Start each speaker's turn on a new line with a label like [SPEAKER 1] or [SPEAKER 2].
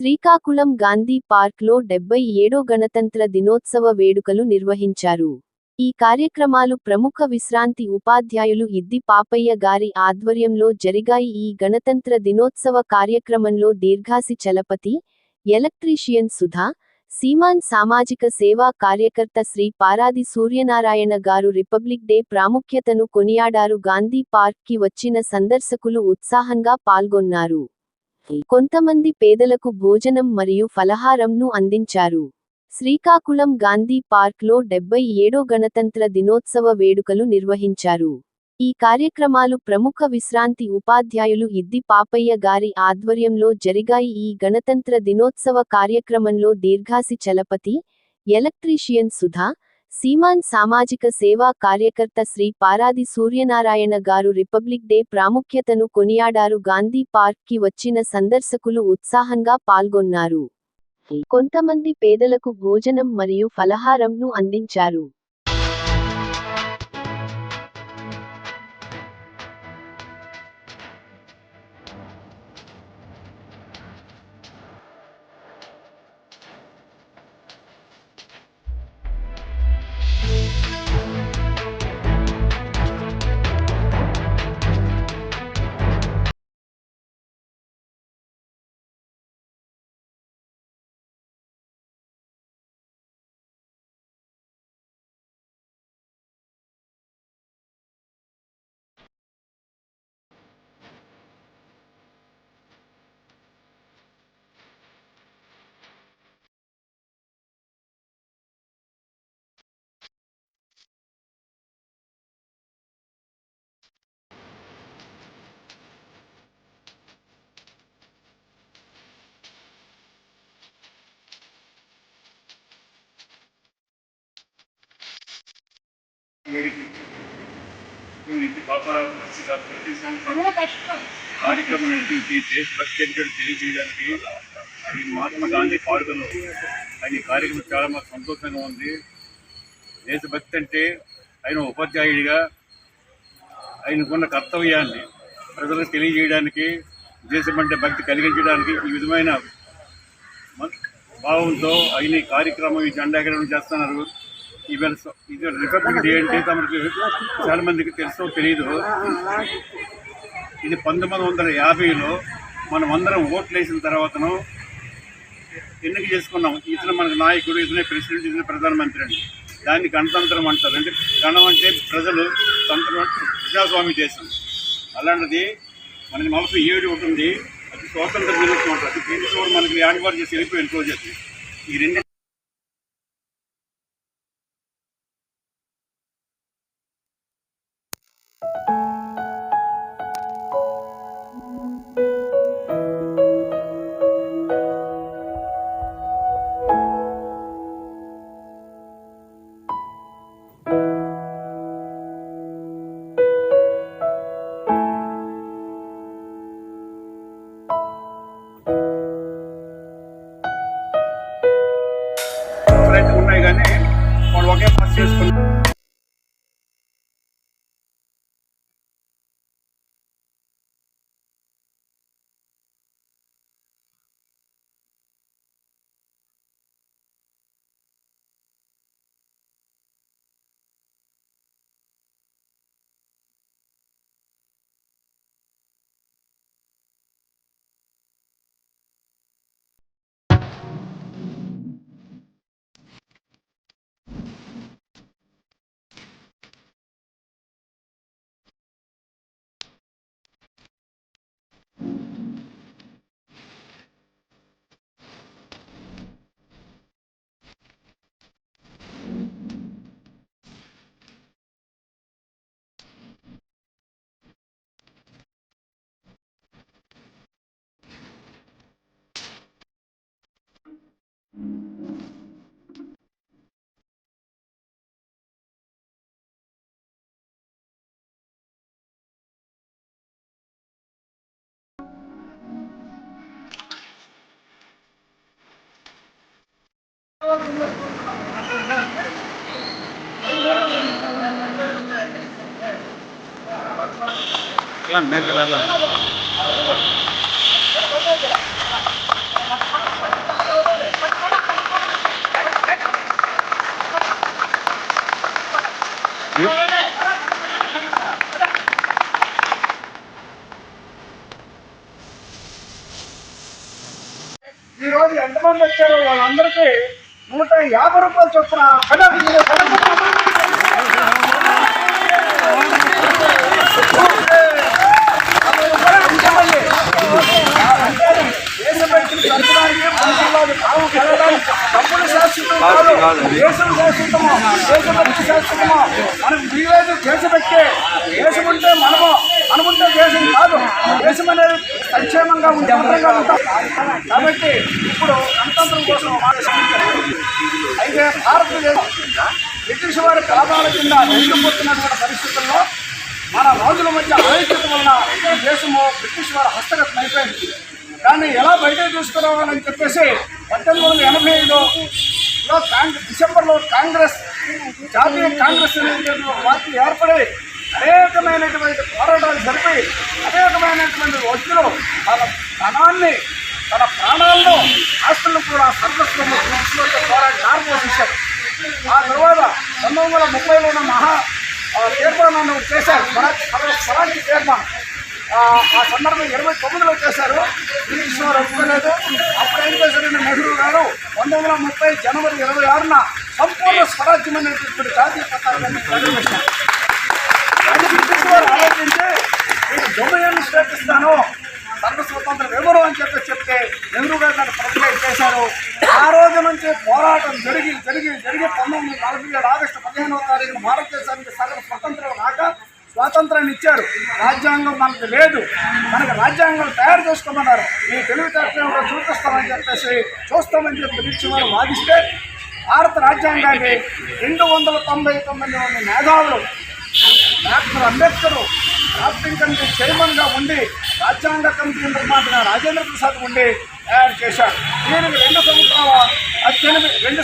[SPEAKER 1] శ్రీకాకుళం గాంధీ పార్క్లో డెబ్బై ఏడో గణతంత్ర దినోత్సవ వేడుకలు నిర్వహించారు. ఈ కార్యక్రమాలు ప్రముఖ విశ్రాంతి ఉపాధ్యాయులు ఇద్ది పాపయ్య గారి ఆధ్వర్యంలో జరిగాయి. ఈ గణతంత్ర దినోత్సవ కార్యక్రమంలో దీర్ఘాసి చలపతి ఎలక్ట్రీషియన్ సుధా సీమాన్ సామాజిక సేవా కార్యకర్త శ్రీ పారాది సూర్యనారాయణ గారు రిపబ్లిక్ డే ప్రాముఖ్యతను కొనియాడారు. గాంధీ పార్క్కి వచ్చిన సందర్శకులు ఉత్సాహంగా పాల్గొన్నారు. కొంతమంది పేదలకు భోజనం మరియు ఫలహారంను అందించారు. శ్రీకాకుళం గాంధీ పార్క్లో డెబ్బై ఏడో గణతంత్ర దినోత్సవ వేడుకలు నిర్వహించారు. ఈ కార్యక్రమాలు ప్రముఖ విశ్రాంతి ఉపాధ్యాయులు ఇద్ది పాపయ్య గారి ఆధ్వర్యంలో జరిగాయి. ఈ గణతంత్ర దినోత్సవ కార్యక్రమంలో దీర్ఘాసి చలపతి ఎలక్ట్రీషియన్ సుధా సీమాన్ సామాజిక సేవా కార్యకర్త శ్రీ పారాది సూర్యనారాయణ గారు రిపబ్లిక్ డే ప్రాముఖ్యతను కొనియాడారు. గాంధీ పార్క్కి వచ్చిన సందర్శకులు ఉత్సాహంగా పాల్గొన్నారు. కొంతమంది పేదలకు భోజనం మరియు ఫలహారంను అందించారు.
[SPEAKER 2] కార్యక్రమం ఈ దేశభక్తి ఏంటో తెలియజేయడానికి ఈ మహాత్మా గాంధీ పార్కులో ఆయన ఈ కార్యక్రమం చాలా మాకు సంతోషంగా ఉంది దేశభక్తి అంటే ఆయన ఉపాధ్యాయుడిగా ఆయనకున్న కర్తవ్యాన్ని ప్రజలకు తెలియజేయడానికి దేశం అంటే భక్తి కలిగించడానికి ఈ విధమైన భావంతో ఆయన ఈ కార్యక్రమం ఈ జెండాగ్రహణం చేస్తున్నారు. ఈవెన్ ఇది రిపబ్లిక్ డే అంటే తమకు చాలా మందికి తెలుసో తెలియదు ఇది పంతొమ్మిది వందల యాభైలో మనం అందరం ఓట్లు వేసిన తర్వాతను ఎన్నిక చేసుకున్నాం. ఇతను మనకు నాయకుడు ఇతనే ప్రెసిడెంట్ ఇతనే ప్రధానమంత్రి అండి. దాన్ని గణతంత్రం అంటారు. అంటే గణం అంటే ప్రజలు తంత్రం ప్రజాస్వామి ప్రజాస్వామ్య దేశం. అలాంటిది మనకి నలభై ఏడు ఉంటుంది అది స్వాతంత్ర దినోత్సవం ఉంటుంది దీనికి మనకి యానివర్సరీ చేసి వెళ్ళిపోయింది రోజు ఈ రెండు
[SPEAKER 3] மேற்கலால ఈరోజు ఎంతమంది వచ్చారు వాళ్ళందరికీ నూట యాభై రూపాయలు చొప్పున డబ్బులు శాశ్వతం కాదు దేశం శాశ్వతము? దేశభక్తి శాశ్వతము? మనకు దేశభక్తే దేశం ఉంటే మనము అనుకుంటే దేశం కాదు. దేశం అనేది సంక్షేమంగా ఉంటే భద్రంగా ఉంటాం. కాబట్టి ఇప్పుడు గణతంత్రం కోసం అయితే భారతదేశం బ్రిటిష్ వారి పాదాల కింద నిండిపోతున్నటువంటి పరిస్థితుల్లో మన రోజుల మధ్య ఐక్యత వలన ఈ దేశము బ్రిటిష్ వారి హస్తగతం అయిపోయింది. దాన్ని ఎలా బయటకు తీసుకురావాలని చెప్పేసి పద్దెనిమిది వందల ఎనభై ఐదులో కాంగ్రెస్ డిసెంబర్లో కాంగ్రెస్ జాతీయ కాంగ్రెస్ పార్టీ ఏర్పడి అనేకమైనటువంటి పోరాటాలు జరిపి అనేకమైనటువంటి వ్యక్తులు తన ధనాన్ని తన ప్రాణాల్లో ఆస్తులను కూడా సర్వస్వం పోరాటం ఆర్మోసించారు ఆ తర్వాత పంతొమ్మిది వందల ముప్పైలోనే మహా తీర్మానాన్ని చేశారు. స్వరాజ్ స్వరాజ్ తీర్మానం. ఆ సందర్భం ఇరవై తొమ్మిదిలో చేశారు. బ్రిటిష్ ఒప్పుకోలేదు అప్పుడు ఏం చేశారంటే నెహ్రూ గారు పంతొమ్మిది వందల ముప్పై జనవరి ఇరవై ఆరున సంపూర్ణ స్వరాజ్యం అనేటువంటి జాతీయ పతాకాన్ని ప్రకటించారు ఆలోచించి మీకు డొమైన్ స్టేట్ సర్వ స్వతంత్రం ఎవరు అని చెప్పి చెప్తే నెహ్రూ గారు నన్ను ప్రతిజ్ఞ చేశారు. ఆ రోజు నుంచి పోరాటం జరిగి జరిగి జరిగి పంతొమ్మిది వందల నలభై ఏడు ఆగస్టు పదిహేనవ తారీఖున భారతదేశానికి సగం స్వతంత్రం రాక స్వాతంత్రాన్ని ఇచ్చారు. రాజ్యాంగం మనకు లేదు. మనకు రాజ్యాంగం తయారు చేసుకోమన్నారు. మీ తెలివితేటలు చూపిస్తామని చెప్పేసి చూస్తామని చెప్పి బ్రిటిష్ వారు వాదిస్తే భారత రాజ్యాంగాన్ని రెండు వందల తొంభై తొమ్మిది మంది మేధావులు డాక్టర్ అంబేద్కర్ డ్రాఫ్టింగ్ కమిటీ చైర్మన్గా ఉండి రాజ్యాంగ కమిటీ నిర్మాతగా రాజేంద్ర ప్రసాద్ ఉండి తయారు చేశారు. దీనికి రెండు సంవత్సరాల అత్యెనిమిది రెండు